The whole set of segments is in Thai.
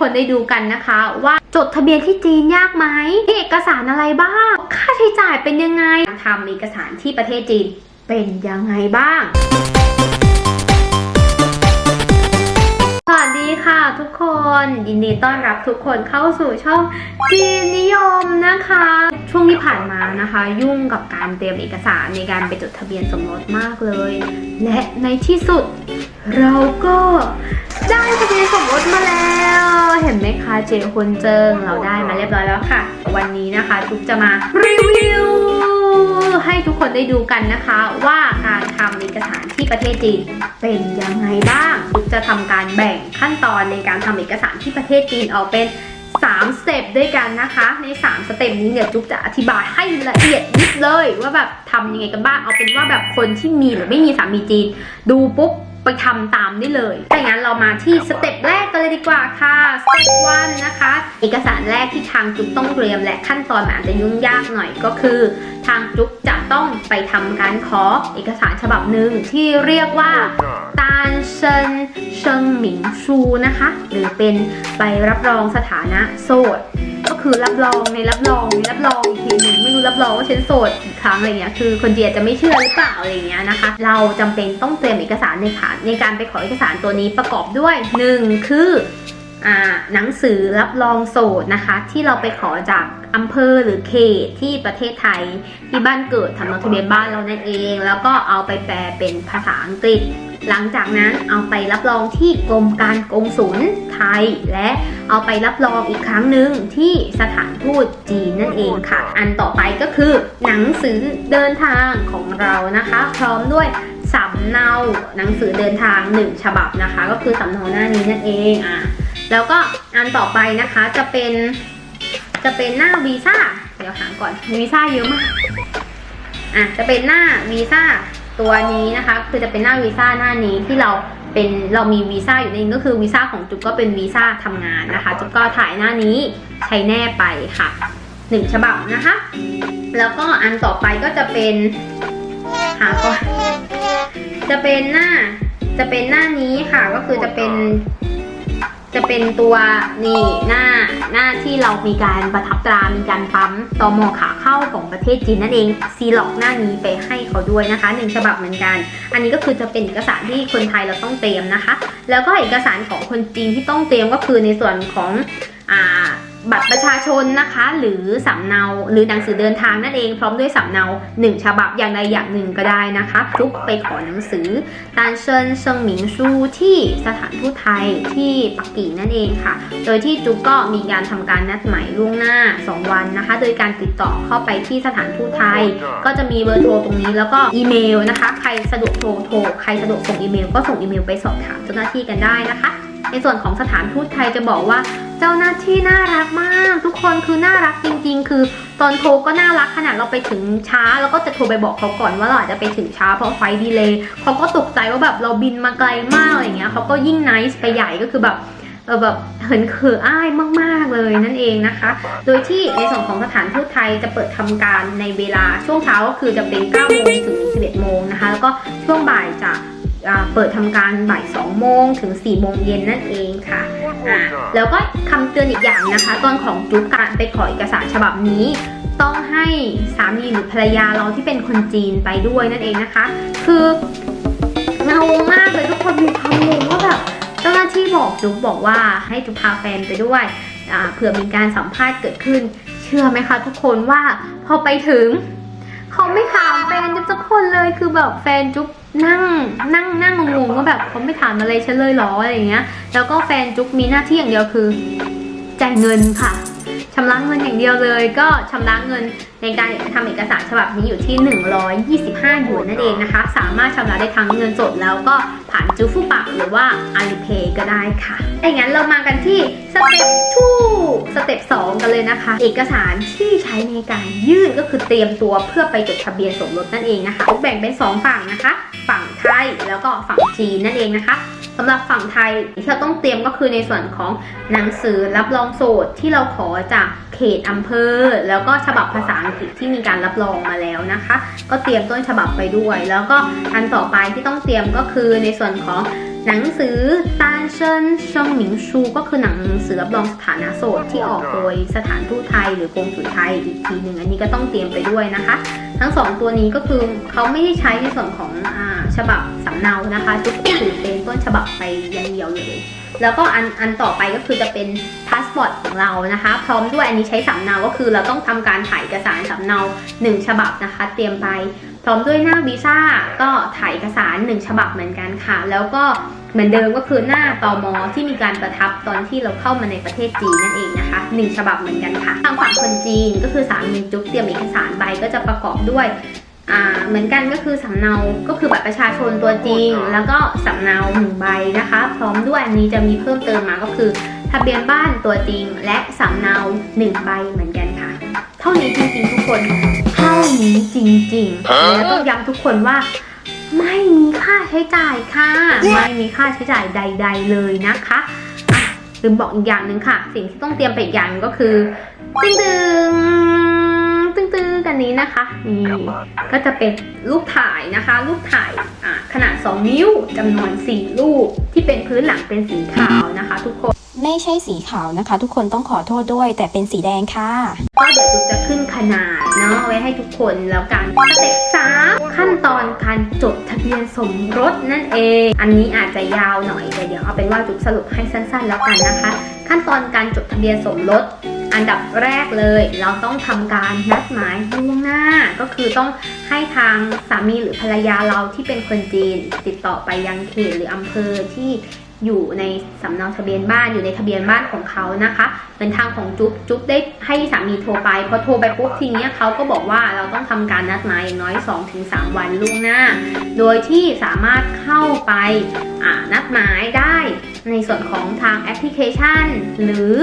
คนได้ดูกันนะคะ ว่าจดทะเบียนที่จีนยากไหมมีเอกสารอะไรบ้าง ค่าใช้จ่ายเป็นยังไงทำเอกสารที่ประเทศจีนเป็นยังไงบ้าง วัสดีค่ะทุกคนยินดีต้อนรับทุกคนเข้าสู่ช่องจีนนิยมนะคะ ช่วงที่ผ่านมานะคะ ยุ่งกับการเตรียมเอกสารในการไปจดทะเบียนสมรสมากเลย และในที่สุด เราก็ได้ทะเบียนสมรสมาแล้ว เห็นไหมคะเจคนเจิงเราได้มาเรียบร้อยแล้วค่ะ วันนี้นะคะทุกจะมารีวิวให้ทุกคนได้ดูกันนะคะว่าการทำเอกสา ประเทศจีนเป็นยังไงบ้างทุกจะทำการแบ่งขั้นตอนในการทำเอกสารที่ประเทศจีนออกเป็น3สเต็ปด้วยกันนะคะ ใน3สเต็ปนี้เนี่ยจุ๊บจะอธิบายให้ละเอียดยิบเลย ว่าแบบทำยังไงกันบ้างเอาเป็นว่าแบบคนที่มีหรือไม่มีสามีจีน ดูปุ๊บ ไปทำตามได้เลยถ้าอย่างนั้นเรามาที่สเต็ปแรกกันเลยดีกว่าค่ะ สเต็ปวันนะคะ เอกสารแรกที่ทางจุ๊กต้องเตรียม และขั้นตอนมันอาจจะยุ่งยากหน่อยก็คือ ทางจุ๊กจะต้องไปทำการขอเอกสารฉบับหนึ่งที่เรียกว่าตานเซินเชิงหมิงชูนะคะ หรือเป็นใบรับรองสถานะโสดก็ คือรับรองในรับรองในรับรองอีกทีหนึ่งไม่รู้รับรองว่าฉันโสดอีกครั้งอะไรเงี้ยคือคนเดียจะไม่เชื่อหรือเปล่าอะไรเงี้ยนะคะ เราจำเป็นต้องเตรียมเอกสารในฐานในการไปขอเอกสารตัวนี้ประกอบด้วยหนึ่งคือ หนังสือรับรองโสดนะคะ ที่เราไปขอจากอำเภอหรือเขตที่ประเทศไทยที่บ้านเกิดทำลงทะเบียนบ้านเรานั่นเอง แล้วก็เอาไปแปลเป็นภาษาอังกฤษ หลังจากนั้นเอาไปรับรองที่กรมการกงสุลไทย และเอาไปรับรองอีกครั้งหนึ่งที่สถานทูตจีนนั่นเองค่ะ อันต่อไปก็คือหนังสือเดินทางของเรานะคะ พร้อมด้วยสำเนาหนังสือเดินทางหนึ่งฉบับนะคะ ก็คือสำเนาหน้านี้นั่นเองอะ แล้วก็อันต่อไปนะคะจะเป็นจะเป็นหน้าวีซ่าเดี๋ยวหาก่อนวีซ่าเยอะมากอะจะเป็นหน้าวีซ่าตัวนี้นะคะ คือจะเป็นหน้าวีซ่าหน้านี้ที่เราเป็นเรามีวีซ่าอยู่ในนี้ก็คือวีซ่าของจุ๊กก็เป็นวีซ่าทำงานนะคะจุ๊กก็ถ่ายหน้านี้ใช้แน่ไปค่ะหนึ่งฉบับนะคะ แล้วก็อันต่อไปก็จะเป็นหาก่อนจะเป็นหน้าจะเป็นหน้านี้ค่ะก็คือจะเป็น จะเป็นตัวนี่หน้าหน้าที่เรามีการประทับตรา มีการปั๊มตอมอขาเข้าของประเทศจีนนั่นเองซีล็อกหน้านี้ไปให้เขาด้วยนะคะหนึ่งฉบับเหมือนกัน อันนี้ก็คือจะเป็นเอกสารที่คนไทยเราต้องเตรียมนะคะ แล้วก็เอกสารของคนจีนที่ต้องเตรียมก็คือในส่วนของอ่า บัตรประชาชนนะคะ หรือสำเนาหรือหนังสือเดินทางนั่นเองพร้อมด้วยสำเนาหนึ่งฉบับอย่างใดอย่างหนึ่งก็ได้นะคะทุกไปขอหนังสือตานเซินเซิงหมิงชูที่สถานทูตไทยที่ปักกิ่งนั่นเองค่ะ โดยที่จุ๊กก็มีการทำการนัดหมายล่วงหน้า 2 วันนะคะ โดยการติดต่อเข้าไปที่สถานทูตไทย ก็จะมีเบอร์โทรตรงนี้แล้วก็อีเมลนะคะ ใครสะดวกโทรโทรใครสะดวกส่งอีเมล ก็ส่งอีเมลไปสอบถามเจ้าหน้าที่กันได้นะคะ ในส่วนของสถานทูตไทยจะบอกว่า เจ้าหน้าที่น่ารักมาก ทุกคนคือน่ารักจริง ๆ คือตอนโทรก็น่ารักขนาดเราไปถึงช้า แล้วก็จะโทรไปบอกเขาก่อนว่าเราอาจจะไปถึงช้าเพราะไฟดีเลยเขาก็ตกใจว่าแบบเราบินมาไกลมากอะไรเงี้ยเขาก็ยิ่งไนส์ไปใหญ่ก็คือแบบเออแบบเหินเขืออ้ายมาก ๆ เลยนั่นเองนะคะ โดยที่ในส่วนของสถานทูตไทยจะเปิดทำการในเวลาช่วงเช้าก็คือจะเป็น9โมงถึง11โมงนะคะ แล้วก็ช่วงบ่ายจะ เปิดทำการบ่าย2โมงถึง4โมงเย็นนั่นเองค่ะะแล้วก็คำเตือนอีกอย่างนะคะ ตอนของจุ๊กการไปขอเอกสารฉบับนี้ ต้องให้สามีหรือภรรยาเราที่เป็นคนจีนไปด้วยนั่นเองนะคะ คือเงงมากเลยทุกคนมีความงงว่าแบบเจ้าหน้าที่บอกจุ๊กบอกว่าให้จุ๊กพาแฟนไปด้วยเผื่อมีการสัมภาษณ์เกิดขึ้น เชื่อไหมคะทุกคนว่าพอไปถึง เขาไม่ถามแฟนจุ๊บสักคนเลยคือแบบแฟนจุ๊บนั่งนั่งนั่งงงๆว่าแบบเขาไม่ถามอะไรฉันเลยหรออะไรอย่างเงี้ย แล้วก็แฟนจุ๊บมีหน้าที่อย่างเดียวคือจ่ายเงินค่ะชำระเงินอย่างเดียวเลย ก็ชำระเงิน ในการทำเอกสารฉบับนี้อยู่ที่ 125หยวนนั่นเองนะคะ สามารถชำระได้ทั้งเงินสดแล้วก็ผ่านจูฟูปะหรือว่า Alipay ก็ได้ค่ะถ้าอย่างนั้นเรามากันที่สเต็ป2สเต็ป2กันเลยนะคะ เอกสารที่ใช้ในการยื่นก็คือเตรียมตัวเพื่อไปจดทะเบียนสมรสนั่นเองนะคะแบ่งเป็นสองฝั่งนะคะ ฝั่งไทยแล้วก็ฝั่งจีนนั่นเองนะคะสำหรับฝั่งไทยที่เราต้องเตรียมก็คือในส่วนของหนังสือรับรองโสดที่เราขอจากเขตอำเภอ แล้วก็ฉบับภาษาอังกฤษที่มีการรับรองมาแล้วนะคะ ก็เตรียมต้นฉบับไปด้วย แล้วก็อันต่อไปที่ต้องเตรียมก็คือในส่วนของหนังสือตานเชิญเชิงหมิงชูก็คือหนังสือรับรองสถานะโสดที่ออกโดยสถานทูตไทย หรือกรมสุลไทยอีกทีหนึ่งอันนี้ก็ต้องเตรียมไปด้วยนะคะ ทั้งสองตัวนี้ก็คือเขาไม่ได้ใช้ในส่วนของอฉบับสำเนานะคะจุกก็ถือเป็นต้นฉบับไปอย่างเดียวเลย แล้วก็อันอันต่อไปก็คือจะเป็นพาสปอร์ตของเรานะคะ พร้อมด้วยอันนี้ใช้สำเนา ก็คือเราต้องทำการถ่ายเอกสารสำเนา 1 ฉบับนะคะ เตรียมไป พร้อมด้วยหน้าวีซ่าก็ถ่ายเอกสาร 1 ฉบับเหมือนกันค่ะ แล้วก็เหมือนเดิมก็คือหน้าตอมอที่มีการประทับตอนที่เราเข้ามาในประเทศจีนนั่นเองนะคะ 1 ฉบับเหมือนกันค่ะ ทางฝั่งคนจีนก็คือสามีจุ๊บเตรียมเอกสารใบก็จะประกอบด้วย เหมือนกันก็คือสำเนา ก็คือบัตรประชาชนตัวจริง แล้วก็สำเนาหนึ่งใบนะคะ พร้อมด้วยอันนี้จะมีเพิ่มเติมมาก็คือ ทะเบียนบ้านตัวจริง และสำเนาหนึ่งใบเหมือนกันค่ะ เท่านี้จริงๆทุกคน เท่านี้จริงๆแล้วต้องย้ำทุกคนว่า ไม่มีค่าใช้จ่ายค่ะ ไม่มีค่าใช้จ่ายใด ๆ เลยนะคะอะลืมบอกอีกอย่างหนึ่งค่ะ สิ่งที่ต้องเตรียมไปอีกอย่างหนึ่งก็คือตึงตึง ตึงตึงๆกันนี้นะคะ นี่ก็จะเป็นรูปถ่ายนะคะ รูปถ่ายอะขนาด 2 นิ้วจำนวน 4 รูปที่เป็นพื้นหลังเป็นสีขาวนะคะ ทุกคนไม่ใช่สีขาวนะคะ ทุกคนต้องขอโทษด้วย แต่เป็นสีแดงค่ะก็เดี๋ยวจุ๊บจะขึ้นขนาดเนาะไว้ให้ทุกคนแล้วกันสเต็ปสามขั้นตอนการจดทะเบียนสมรสนั่นเอง อันนี้อาจจะยาวหน่อยแต่เดี๋ยวเอาเป็นว่าจุ๊บสรุปให้สั้นๆ แล้วกันนะคะ ขั้นตอนการจดทะเบียนสมรส อันดับแรกเลยเราต้องทำการนัดหมายล่วงหน้า ก็คือต้องให้ทางสามีหรือภรรยาเราที่เป็นคนจีน ติดต่อไปยังเขตหรืออำเภอที่อยู่ในสำเนาทะเบียนบ้านอยู่ในทะเบียนบ้านของเขานะคะเป็นทางของจุ๊บจุ๊บได้ให้สามีโทรไปพอโทรไปปุ๊บทีนี้เขาก็บอกว่าเราต้องทำการนัดหมายอย่างน้อย 2-3 วันล่วงหน้า โดยที่สามารถเข้าไปนัดหมายได้ ในส่วนของทางแอปพลิเคชัน หรือ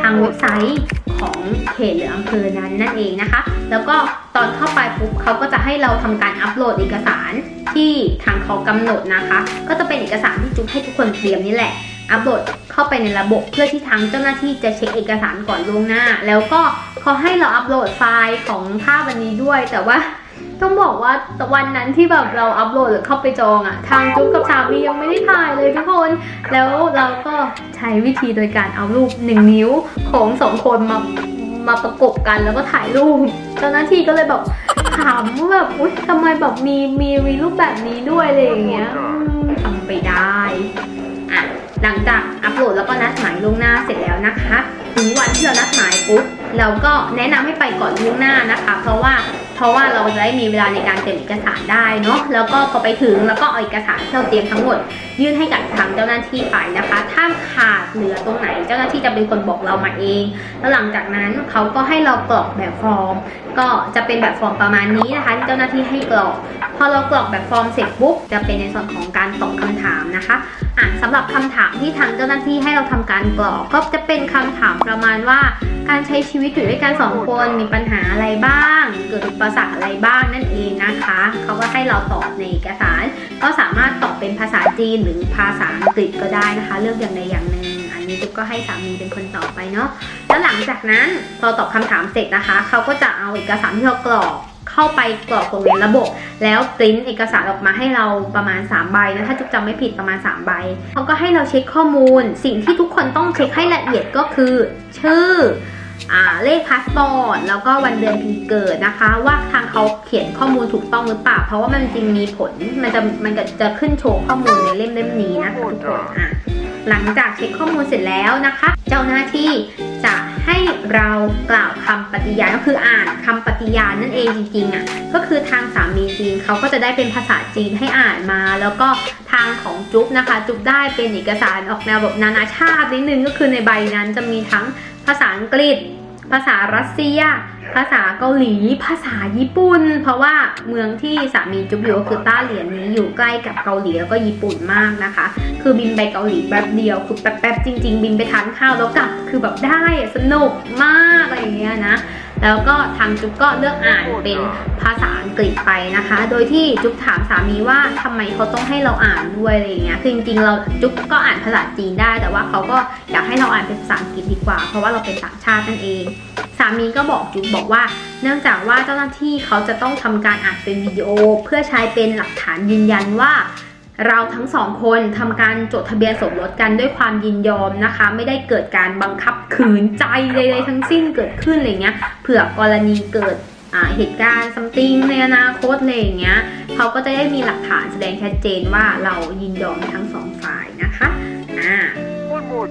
ทางเว็บไซต์ของเขตหรืออำเภอนั้นนั่นเองนะคะ แล้วก็ตอนเข้าไปปุ๊บเขาก็จะให้เราทำการอัปโหลดเอกสารที่ทางเขากำหนดนะคะ ก็จะเป็นเอกสารที่จุ๊บให้ทุกคนเตรียมนี่แหละ อัปโหลดเข้าไปในระบบเพื่อที่ทางเจ้าหน้าที่จะเช็คเอกสารก่อนล่วงหน้า แล้วก็เขาให้เราอัปโหลดไฟล์ของภาพวันนี้ด้วย แต่ว่า ต้องบอกว่าวันนั้นที่แบบเราอัปโหลดหรือเข้าไปจองอะทางจุ๊บกับสามียังไม่ได้ถ่ายเลยทุกคน แล้วเราก็ใช้วิธีโดยการเอารูปหนึ่งนิ้วของสองคนมามาประกบกันแล้วก็ถ่ายรูปเจ้าหน้าที่ก็เลยแบบถามว่าแบบอุ๊ยทำไมแบบมีมีมีรูปแบบนี้ด้วยอะไรอย่างเงี้ยอืมทำไปได้อะหลังจากอัปโหลดแล้วก็นัดหมายล่วงหน้าเสร็จแล้วนะคะถึงวันที่เรานัดหมายปุ๊บเราก็แนะนำให้ไปก่อนล่วงหน้านะคะ เพราะว่าเพ ราะว่าเราจะได้มีเวลาในการเตรียมเอกสารได้เนาะแล้วก็พอไปถึงแล้วก็เอาเอกสารที่เราเตรียมทั้งหมด ยื่นให้กับทางเจ้าหน้าที่ไปนะคะ ถ้าขาดเหลือตรงไหน เจ้าหน้าที่จะเป็นคนบอกเรามาเอง แล้วหลังจากนั้นเขาก็ให้เรากรอกแบบฟอร์ม ก็จะเป็นแบบฟอร์มประมาณนี้นะคะที่เจ้าหน้าที่ให้กรอก พอเรากรอกแบบฟอร์มเสร็จปุ๊บจะเป็นในส่วนของการตอบคำถามนะคะอะสำหรับคำถามที่ทางเจ้าหน้าที่ให้เราทำการกรอกก็จะเป็นคำถามประมาณว่า การใช้ชีวิตอยู่ด้วยกันสองคนมีปัญหาอะไรบ้าง เกิดอุปสรรคอะไรบ้างนั่นเองนะคะ เขาก็ให้เราตอบในเอกสาร ก็สามารถตอบเป็นภาษาจีนหรือภาษาอังกฤษก็ได้นะคะ เลือกอย่างใดอย่างหนึ่งอันนี้ตุ๊กก็ให้สามีเป็นคนตอบไปเนาะแล้วหลังจากนั้นพอตอบคำถามเสร็จนะคะ เขาก็จะเอาเอกสารที่เรากรอกเข้าไปกรอกลงในระบบ แล้วปริ้นเอกสารออกมาให้เราประมาณ 3 ใบนะถ้าจุ๊บจำไม่ผิดประมาณ 3 ใบเขาก็ให้เราเช็คข้อมูล สิ่งที่ทุกคนต้องเช็คให้ละเอียดก็คือ ชื่อ เลขพาสปอร์ตแล้วก็วันเดือนปีเกิดนะคะ ว่าทางเขาเขียนข้อมูลถูกต้องหรือเปล่า เพราะว่ามันจริงมีผลมันจะมันก็จะขึ้นโชว์ข้อมูลในเล่มเล่มนี้นะคะทุกคนอะหลังจากเช็คข้อมูลเสร็จแล้วนะคะ เจ้าหน้าที่จะให้เรากล่าวคำปฏิญาณก็คืออ่านคำปฏิญาณนั่นเองจริงๆอะก็คือทางสามีจีนเขาก็จะได้เป็นภาษาจีนให้อ่านมา แล้วก็ทางของจุ๊บนะคะ จุ๊บได้เป็นเอกสารออกแนวแบบนานาชาตินิดนึงก็คือในใบนั้นจะมีทั้ง ภาษาอังกฤษ ภาษารัสเซีย ภาษาเกาหลี ภาษาญี่ปุ่น เพราะว่าเมืองที่สามีจุ๊บอยู่ก็คือต้าเหรียญนี้อยู่ใกล้กับเกาหลีแล้วก็ญี่ปุ่นมากนะคะ คือบินไปเกาหลีแป๊บเดียวคือแป๊บๆจริง ๆ บินไปทานข้าวแล้วกลับคือแบบได้อะสนุกมากอะไรอย่างเงี้ยนะ แล้วก็ทางจุ๊บก็เลือกอ่านเป็นภาษาอังกฤษไปนะคะ โดยที่จุ๊บถามสามีว่าทำไมเขาต้องให้เราอ่านด้วยอะไรอย่างเงี้ย คือจริงๆเราจุ๊บก็อ่านภาษาจีนได้ แต่ว่าเขาก็อยากให้เราอ่านเป็นภาษาอังกฤษดีกว่า เพราะว่าเราเป็นต่างชาตินั่นเอง สามีก็บอกจุ๊บบอกว่า เนื่องจากว่าเจ้าหน้าที่เขาจะต้องทำการอ่านเป็นวิดีโอ เพื่อใช้เป็นหลักฐานยืนยันว่า เราทั้งสองคนทำการจดทะเบียนสมรสกันด้วยความยินยอมนะคะ ไม่ได้เกิดการบังคับขืนใจใดๆทั้งสิ้นเกิดขึ้นอะไรเงี้ยเผื่อกรณีเกิดเหตุการณ์ซัมติงในอนาคตอะไรอย่างเงี้ยเขาก็จะได้มีหลักฐานแสดงชัดเจนว่าเรายินยอมทั้งสองฝ่ายนะคะอ่า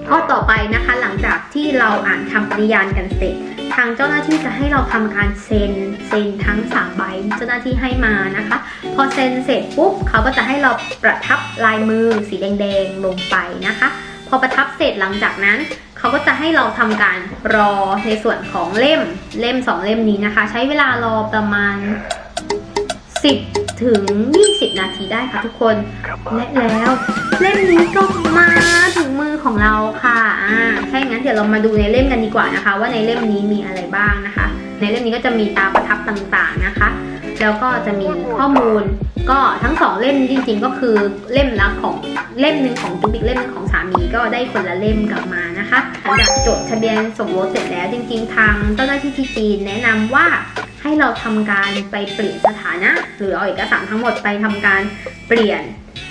ข้อต่อไปนะคะหลังจากที่เราอ่านคำปฏิญาณกันเสร็จ ทางเจ้าหน้าที่จะให้เราทำการเซ็นเซ็นทั้งสามใบเจ้าหน้าที่ให้มานะคะ พอเซ็นเสร็จปุ๊บเขาก็จะให้เราประทับลายมือสีแดงๆลงไปนะคะ พอประทับเสร็จหลังจากนั้นเขาก็จะให้เราทำการรอในส่วนของเล่มเล่มสองเล่มนี้นะคะ ใช้เวลารอประมาณ 10 ถึง 20 นาทีได้ค่ะทุกคน และแล้ว เล่มนี้ก็มาถึงมือของเราค่ะอ่าถ้าอย่างนั้นเดี๋ยวเรามาดูในเล่มกันดีกว่านะคะ ว่าในเล่มนี้มีอะไรบ้างนะคะ ในเล่มนี้ก็จะมีตาประทับต่างๆนะคะ แล้วก็จะมีข้อมูลก็ทั้งสองเล่มจริงๆก็คือเล่มละของเล่มหนึ่งของจุ๊บอีกเล่มหนึงของสามีก็ได้คนละเล่มกลับมา นะคะหลังจากจดทะเบียนสมรสเสร็จแล้วจริงๆ ทางเจ้าหน้าที่ที่จีนแนะนำว่าให้เราทำการไปเปลี่ยนสถานะ หรือเอาเอกสารทั้งหมดไปทำการเปลี่ยน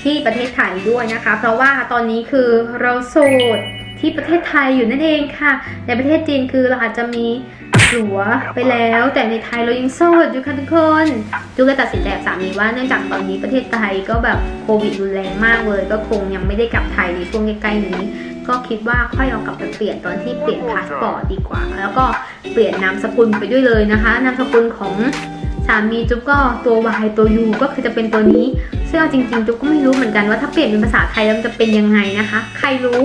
ที่ประเทศไทยด้วยนะคะ เพราะว่าตอนนี้คือเราโสดที่ประเทศไทยอยู่นั่นเองค่ะ ในประเทศจีนคือเราอาจจะมีหัวไปแล้ว แต่ในไทยเรายังโสดอยู่ค่ะทุกคนจูก็ตัดสินใจกับสามีว่าเนื่องจากตอนนี้ประเทศไทยก็แบบโควิดรุนแรงมากเลย ก็คงยังไม่ได้กลับไทยในช่วงใกล้ๆนี้ก็คิดว่าค่อยเอากลับไปเปลี่ยนตอนที่เปลี่ยนพาสปอร์ตดีกว่า แล้วก็เปลี่ยนนามสกุลไปด้วยเลยนะคะ นามสกุลของสามีจุ๊บก็ตัว Y ตัว U ก็คือจะเป็นตัวนี้ซึ่งเอาจริงๆ จุ๊บก็ไม่รู้เหมือนกันว่าถ้าเปลี่ยนเป็นภาษาไทยแล้วมันจะเป็นยังไงนะคะ ใครรู้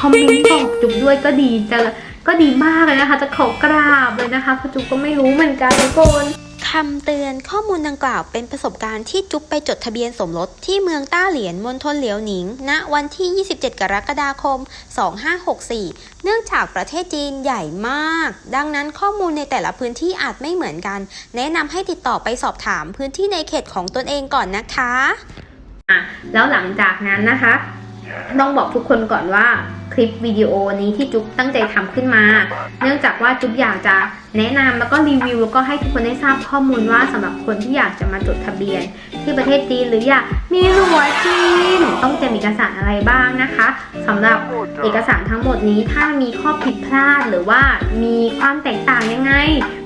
คอมเมนต์บอกจุ๊บด้วยก็ดีจะก็ดีมากเลยนะคะ จะขอกราบเลยนะคะเพราะจุ๊บก็ไม่รู้เหมือนกันทุกคน คำเตือนข้อมูลดังกล่าวเป็นประสบการณ์ที่จุ๊บไปจดทะเบียนสมรสที่เมืองต้าเหรียญมณฑลเหลียวหนิง ณ วันที่ 27 กรกฎาคม 2564 เนื่องจากประเทศจีนใหญ่มาก ดังนั้นข้อมูลในแต่ละพื้นที่อาจไม่เหมือนกัน แนะนำให้ติดต่อไปสอบถามพื้นที่ในเขตของตนเองก่อนนะคะ อะ แล้วหลังจากนั้นนะคะ ต้องบอกทุกคนก่อนว่าคลิปวิดีโอนี้ที่จุ๊บตั้งใจทำขึ้นมา เนื่องจากว่าจุ๊บอยากจะแนะนำแล้วก็รีวิวแล้วก็ให้ทุกคนได้ทราบข้อมูลว่าสำหรับคนที่อยากจะมาจดทะเบียน ที่ประเทศจีนหรืออยากมีหัวจีนต้องเตรียมเอกสารอะไรบ้างนะคะสำหรับเอกสารทั้งหมดนี้ถ้ามีข้อผิดพลาดหรือว่ามีความแตกต่างยังไง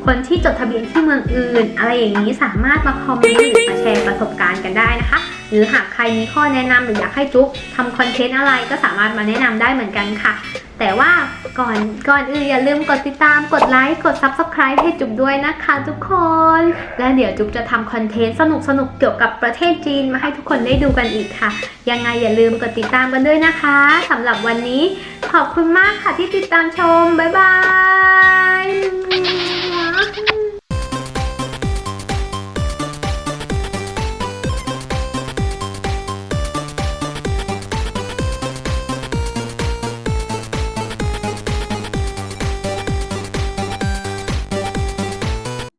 คนที่จดทะเบียนที่เมืองอื่น อะไรอย่างนี้สามารถมาคอมเมนต์หรือมาแชร์ประสบการณ์กันได้นะคะ หรือหากใครมีข้อแนะนำหรืออยากให้จุ๊บทำคอนเทนต์อะไรก็สามารถมาแนะนำได้เหมือนกันค่ะ แต่ว่าก่อนก่อนอื่นอย่าลืมกดติดตามกดไลค์กด Subscribe ให้จุ๊บด้วยนะคะทุกคน และเดี๋ยวจุ๊บจะทำคอนเทนต์สนุกๆเกี่ยวกับประเทศจีนมาให้ทุกคนได้ดูกันอีกค่ะ ยังไงอย่าลืมกดติดตามกันด้วยนะคะสำหรับวันนี้ ขอบคุณมากค่ะที่ติดตามชมบ๊ายบาย